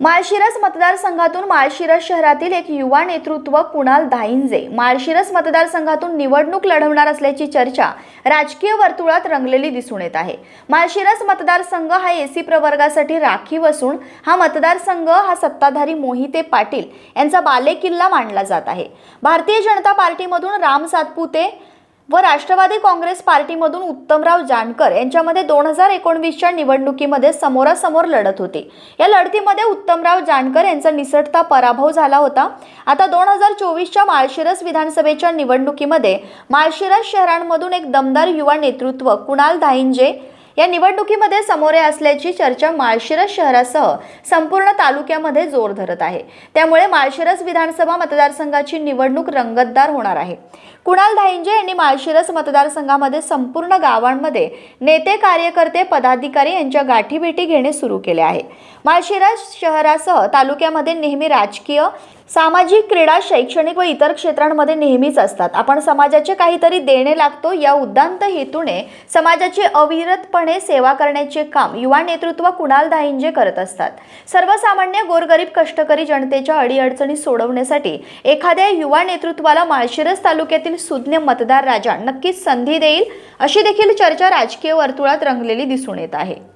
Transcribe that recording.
माळशिरस मतदारसंघातून माळशिरस शहरातील एक युवा नेतृत्व कुणाल धाईंजे माळशिरस मतदारसंघातून निवडणूक लढवणार असल्याची चर्चा राजकीय वर्तुळात रंगलेली दिसून येत आहे. माळशिरस मतदारसंघ हा एसी प्रवर्गासाठी राखीव असून हा मतदारसंघ हा सत्ताधारी मोहिते पाटील यांचा बालेकिल्ला मानला जात आहे. भारतीय जनता पार्टीमधून राम सातपुते व राष्ट्रवादी काँग्रेस पार्टीमधून उत्तमराव जानकर यांच्यामध्ये दोन हजार एकोणवीसच्या निवडणुकीमध्ये समोरासमोर लढत होते. या लढतीमध्ये उत्तमराव जानकर यांचा निसटता पराभव झाला होता. आता दोन हजार चोवीसच्या माळशिरस विधानसभेच्या निवडणुकीमध्ये माळशिरस शहरांमधून एक दमदार युवा नेतृत्व कुणाल धाईंजे या निवडणुकीमध्ये समोरे असल्याची चर्चा माळशिरस शहरासह संपूर्ण तालुक्यामध्ये जोर धरत आहे. त्यामुळे माळशिरस विधानसभा मतदारसंघाची निवडणूक रंगतदार होणार आहे. कुणाल धाईंजे यांनी माळशिरस मतदारसंघामध्ये संपूर्ण गावांमध्ये नेते कार्यकर्ते पदाधिकारी यांच्या गाठीभेटी घेणे सुरू केले आहे. माळशिरस शहरासह तालुक्यामध्ये नेहमी राजकीय सामाजिक क्रीडा शैक्षणिक व इतर क्षेत्रांमध्ये नेहमीच असतात. आपण समाजाचे काहीतरी देणे लागतो या उद्दांत हेतूने समाजाची अविरतपणे सेवा करण्याचे काम युवा नेतृत्व कुणाल दाहिंजे करत असतात. सर्वसामान्य गोरगरीब कष्टकरी जनतेच्या अडीअडचणी सोडवण्यासाठी एखाद्या युवा नेतृत्वाला माळशिरस तालुक्यातील सुज्ञ मतदार राजा नक्कीच संधी देईल अशी देखील चर्चा राजकीय वर्तुळात रंगलेली दिसून येत आहे.